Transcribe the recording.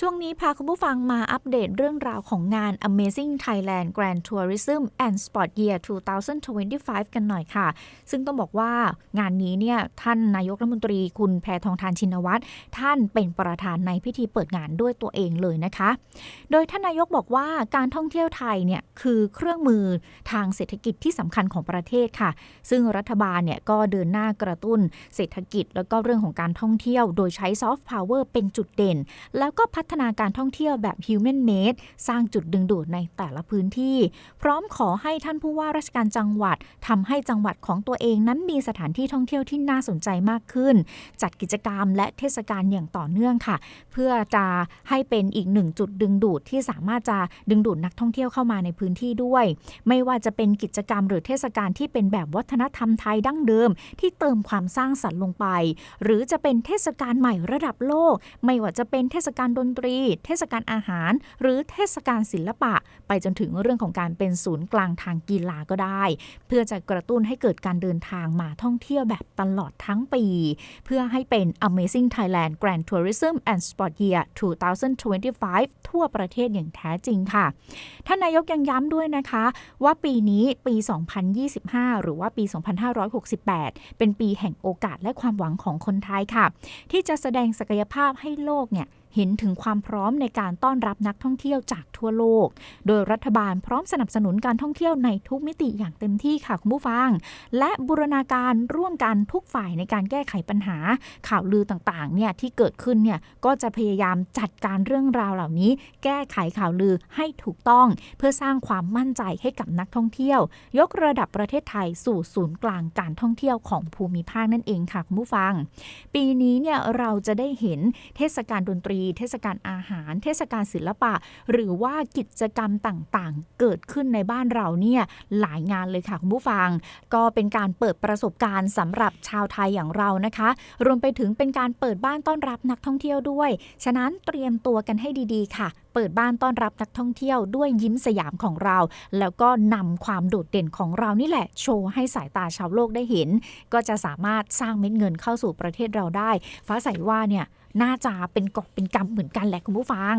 ช่วงนี้พาคุณผู้ฟังมาอัปเดตเรื่องราวของงาน Amazing Thailand Grand Tourism and Sport Year 2025 กันหน่อยค่ะ ซึ่งต้องบอกว่างานนี้เนี่ยท่านนายกรัฐมนตรีคุณแพทองทานชินวัตรท่านเป็นประธานในพิธีเปิดงานด้วยตัวเองเลยนะคะ โดยท่านนายกบอกว่าการท่องเที่ยวไทยเนี่ยคือเครื่องมือทางเศรษฐกิจที่สำคัญของประเทศค่ะ ซึ่งรัฐบาลเนี่ยก็เดินหน้ากระตุ้นเศรษฐกิจ แล้วก็เรื่องของการท่องเที่ยว โดยใช้ซอฟต์พาวเวอร์เป็นจุดเด่น แล้วก็พัฒนาการท่องเที่ยวแบบ Human Made สร้างจุดดึงดูดในแต่ละพื้นที่ พร้อมขอให้ท่านผู้ว่าราชการจังหวัดทำให้จังหวัดของตัวเองนั้นมีสถานที่ท่องเที่ยวที่น่าสนใจมากขึ้น จัดกิจกรรมและเทศกาลอย่างต่อเนื่องค่ะ เพื่อจะให้เป็นอีกหนึ่งจุดดึงดูดที่สามารถจะดึงดูดนักท่องเที่ยวเข้ามาในพื้นที่ด้วย ไม่ว่าจะเป็นกิจกรรมหรือเทศกาลที่เป็นแบบวัฒนธรรมไทยดั้งเดิม ที่เติมความสร้างสรรค์ลงไป หรือจะเป็นเทศกาลใหม่ระดับโลก ไม่ว่าจะเป็นเทศกาลดนตรี เทศกาลอาหาร หรือเทศกาลศิลปะ ไปจนถึงเรื่องของการเป็นศูนย์กลางทางกีฬาก็ได้ เพื่อจะกระตุ้นให้เกิดการเดินทางมาท่องเที่ยวแบบตลอดทั้งปี เพื่อให้เป็น Amazing Thailand Grand Tourism and Sport Year 2025 ทั่วประเทศอย่างแท้จริงค่ะ ท่านนายกยังย้ำด้วยนะคะ ว่าปีนี้ปี 2025 หรือว่าปี 2568 เป็นปีแห่งโอกาสและความหวังของคนไทยค่ะ ที่จะแสดงศักยภาพให้โลกเนี่ย เห็นถึงความพร้อมในการต้อนรับนักท่องเที่ยวจากทั่วโลก โดยรัฐบาลพร้อมสนับสนุนการท่องเที่ยวในทุกมิติอย่างเต็มที่ค่ะคุณผู้ฟัง และบูรณาการร่วมกันทุกฝ่ายในการแก้ไขปัญหา ข่าวลือต่างๆเนี่ยที่เกิดขึ้นเนี่ยก็จะพยายามจัดการเรื่องราวเหล่านี้ แก้ไขข่าวลือให้ถูกต้อง เพื่อสร้างความมั่นใจให้กับนักท่องเที่ยว ยกระดับประเทศไทยสู่ศูนย์กลางการท่องเที่ยวของภูมิภาคนั่นเองค่ะคุณผู้ฟัง ปีนี้เนี่ยเราจะได้เห็นเทศกาลดนตรีเทศกาลอาหาร เทศกาลศิลปะ หรือว่ากิจกรรมต่างๆ เกิดขึ้นในบ้านเราเนี่ยหลายงานเลยค่ะคุณผู้ฟัง ก็เป็นการเปิดประสบการณ์สำหรับชาวไทยอย่างเรานะคะ รวมไปถึงเป็นการเปิดบ้านต้อนรับนักท่องเที่ยวด้วย ฉะนั้นเตรียมตัวกันให้ดีๆ ค่ะ เปิดบ้านต้อนรับนักท่องเที่ยวด้วยยิ้มสยามของเรา แล้วก็นำความโดดเด่นของเรานี่แหละ โชว์ให้สายตาชาวโลกได้เห็น ก็จะสามารถสร้างเม็ดเงินเข้าสู่ประเทศเราได้ ฟ้าใสว่าเนี่ยน่าจะเป็นกอบเป็นกำเหมือนกันแหละคุณผู้ฟัง